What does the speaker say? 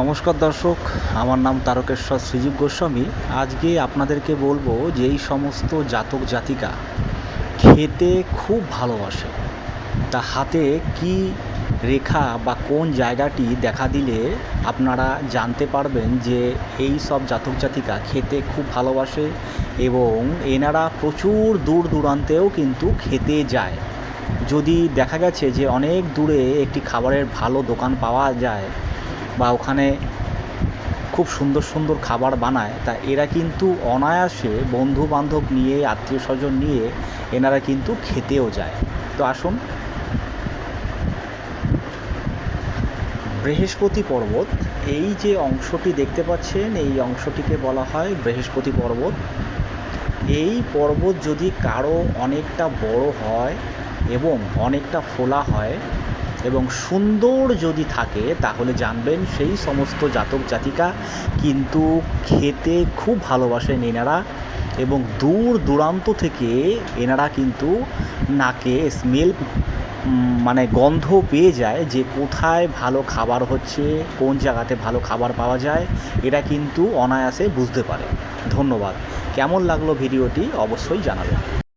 নমস্কার দর্শক, আমার নাম তারকেশ্বর শ্রীজীব গোস্বামী। আজকে আপনাদেরকে বলব যে এই সমস্ত জাতক জাতিকা খেতে খুব ভালোবাসে। তা হাতে কি রেখা বা কোন জায়গাটি দেখা দিলে আপনারা জানতে পারবেন যে এই সব জাতক জাতিকা খেতে খুব ভালোবাসে এবং এনারা প্রচুর দূর দূরান্তেও কিন্তু খেতে যায়। যদি দেখা গেছে যে অনেক দূরে একটি খাবারের ভালো দোকান পাওয়া যায় বা ওখানে খুব সুন্দর সুন্দর খাবার বানায়, তা এরা কিন্তু অনায়াসে বন্ধু বান্ধব নিয়ে আত্মীয় স্বজন নিয়ে এনারা কিন্তু খেতেও যায়। তো আসুন, বৃহস্পতি পর্বত, এই যে অংশটি দেখতে পাচ্ছেন, এই অংশটিকে বলা হয় বৃহস্পতি পর্বত। এই পর্বত যদি কারও অনেকটা বড় হয় এবং অনেকটা ফোলা হয় এবং সুন্দর যদি থাকে, তাহলে জানবেন সেই সমস্ত জাতক জাতিকা কিন্তু খেতে খুব ভালোবাসেন এনারা এবং দূর দূরান্ত থেকে এনারা কিন্তু নাকে স্মেল মানে গন্ধ পেয়ে যায় যে কোথায় ভালো খাবার হচ্ছে, কোন জায়গাতে ভালো খাবার পাওয়া যায়, এরা কিন্তু অনায়াসে বুঝতে পারে। ধন্যবাদ। কেমন লাগল ভিডিওটি অবশ্যই জানাবেন।